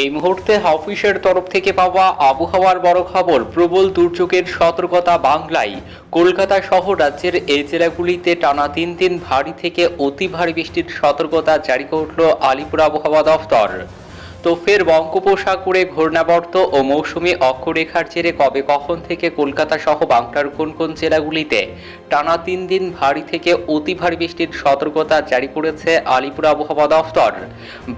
এই মুহূর্তে অফিসের তরফ থেকে পাওয়া আবহাওয়ার বড় খবর, প্রবল দুর্যোগের সতর্কতা বাংলায়। কলকাতা সহ রাজ্যের এই জেলাগুলিতে টানা তিন দিন ভারী থেকে অতি ভারী বৃষ্টির সতর্কতা জারি করল আলিপুর আবহাওয়া দফতর তো ফের বঙ্গোপসাগরে ঘূর্ণাবর্ত ও মৌসুমি অক্ষরেখার জেরে কবে কখন থেকে কলকাতা সহ বাংলার কোন কোন জেলাগুলিতে টানা তিন দিন ভারী থেকে অতি ভারী বৃষ্টির সতর্কতা জারি করেছে আলিপুর আবহাওয়া দফতর।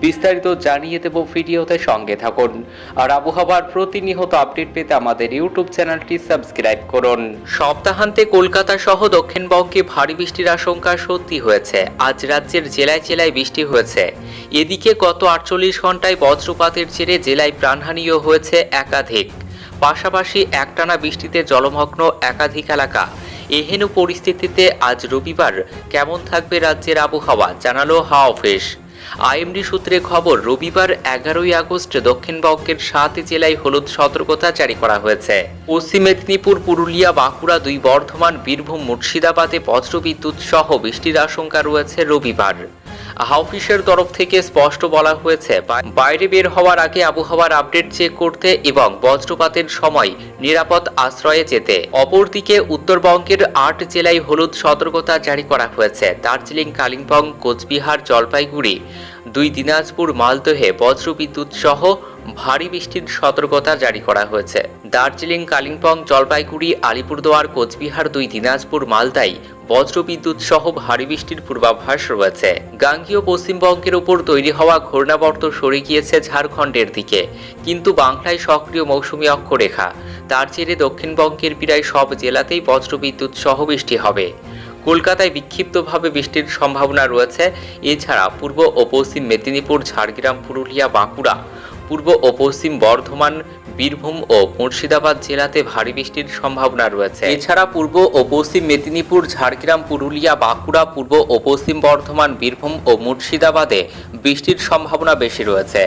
বিস্তারিত জানিয়ে দেব ভিডিওতে সঙ্গে থাকুন। আর আবহাওয়ার প্রতিনিয়ত আপডেট পেতে আমাদের ইউটিউব চ্যানেলটি সাবস্ক্রাইব করুন। সপ্তাহান্তে কলকাতা সহ দক্ষিণবঙ্গে ভারী বৃষ্টির আশঙ্কা সত্যি হয়েছে। আজ রাজ্যের জেলায় জেলায় বৃষ্টি হয়েছে। এদিকে গত আটচল্লিশ ঘন্টায় বজ্রপাতের জেরে জেলায় প্রাণহানিও হয়েছে একাধিক। পাশাপাশি একটানা বৃষ্টিতে জলমগ্ন একাধিক এলাকা। এহেন পরিস্থিতিতে আজ রবিবার কেমন থাকবে রাজ্যের আবহাওয়া জানালো হাওয়া অফিস। আইএমডি সূত্রে খবর, রবিবার এগারোই আগস্ট দক্ষিণবঙ্গের সাত জেলায় হলুদ সতর্কতা জারি করা হয়েছে। পশ্চিম মেদিনীপুর, পুরুলিয়া, বাঁকুড়া দুই বর্ধমান, বীরভূম, মুর্শিদাবাদে বজ্রবিদ্যুৎ সহ বৃষ্টির আশঙ্কা রয়েছে রবিবার। হাউফিসের তরফ থেকে স্পষ্ট বলা হয়েছে বাইরে বের হওয়ার আগে আবহাওয়ার আপডেট চেক করতে এবং বজ্রপাতের সময় নিরাপদ আশ্রয়ে যেতে। অপরদিকে, উত্তরবঙ্গের আট জেলায় হলুদ সতর্কতা জারি করা হয়েছে। দার্জিলিং, কালিম্পং, কোচবিহার, জলপাইগুড়ি, দুই দিনাজপুর, মালদহে বজ্রবিদ্যুৎ সহ ভারী বৃষ্টির সতর্কতা জারি করা হয়েছে। দার্জিলিং, কালিম্পং, জলপাইগুড়ি, আলিপুরদুয়ার, কোচবিহার দুই, দিনাজপুর মালদায় বজ্রবিদ্যুৎ সহ ভারী বৃষ্টির পূর্বাভাস রয়েছে। গাঙ্গীয় পশ্চিমবঙ্গের উপর তৈরি হওয়া ঘূর্ণাবর্ত সরে গিয়েছে ঝাড়খণ্ডের দিকে। কিন্তু বাংলায় সক্রিয় মৌসুমি অক্ষরেখা। তার জেরে দক্ষিণবঙ্গের প্রায় সব জেলাতেই বজ্রবিদ্যুৎ সহ বৃষ্টি হবে। কলকাতায় বিক্ষিপ্তভাবে বৃষ্টির সম্ভাবনা রয়েছে। এছাড়া পূর্ব ও পশ্চিম মেদিনীপুর, ঝাড়গ্রাম, পুরুলিয়া, বাঁকুড়া পূর্ব ও পশ্চিম বর্ধমান, বীরভূম ও মুর্শিদাবাদ জেলাতে ভারী বৃষ্টির সম্ভাবনা রয়েছে। এছাড়া পূর্ব ও পশ্চিম মেদিনীপুর, ঝাড়গ্রাম, পুরুলিয়া, বাঁকুড়া, পূর্ব ও পশ্চিম বর্ধমান, বীরভূম ও মুর্শিদাবাদে বৃষ্টির সম্ভাবনা বেশি রয়েছে।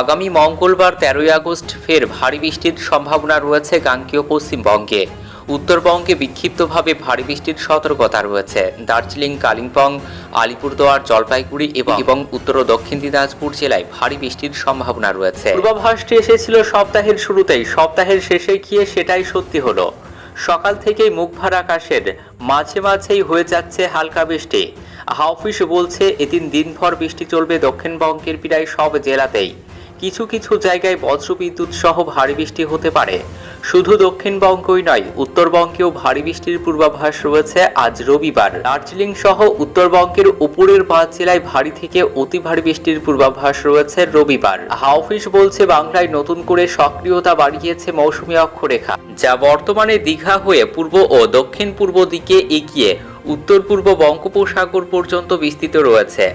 আগামী মঙ্গলবার তেরোই আগস্ট ফের ভারী বৃষ্টির সম্ভাবনা রয়েছে গাঙ্গীয় পশ্চিমবঙ্গে। উত্তরবঙ্গে বিক্ষিপ্তভাবে ভারী বৃষ্টির সতর্কতা রয়েছে। দার্জিলিং, কালিম্পং, আলিপুরদুয়ার, জলপাইগুড়ি এবং উত্তর ও দক্ষিণ দিনাজপুর জেলায় ভারী বৃষ্টির সম্ভাবনা রয়েছে। পূর্বাভাসটি এসেছিল সপ্তাহের শুরুতেই। সপ্তাহের শেষে গিয়ে সেটাই সত্যি হলো। সকাল থেকেই মুখভার আকাশের। মাঝে মাঝেই হয়ে যাচ্ছে হালকা বৃষ্টি। হাওফিস বলছে, এদিন দিনভর বৃষ্টি চলবে দক্ষিণবঙ্গের প্রায় সব জেলাতেই। কিছু কিছু জায়গায় বজ্রবিদ্যুৎ সহ ভারী বৃষ্টি হতে পারে। শুধু দক্ষিণবঙ্গই নয়, উত্তরবঙ্গেও ভারী বৃষ্টির পূর্বাভাস রয়েছে আজ রবিবার। দার্জিলিং সহ উত্তরবঙ্গের উপরের পাঁচ জেলায় ভারী থেকে অতি ভারী বৃষ্টির পূর্বাভাস রয়েছে রবিবার। হাওফিস বলছে, বাংলায় নতুন করে সক্রিয়তা বাড়িয়েছে মৌসুমী অক্ষরেখা, যা বর্তমানে দীঘা হয়ে পূর্ব ও দক্ষিণ পূর্ব দিকে এগিয়ে উত্তর পূর্ব বঙ্গোপসাগর পর্যন্ত বিস্তৃত রয়েছে।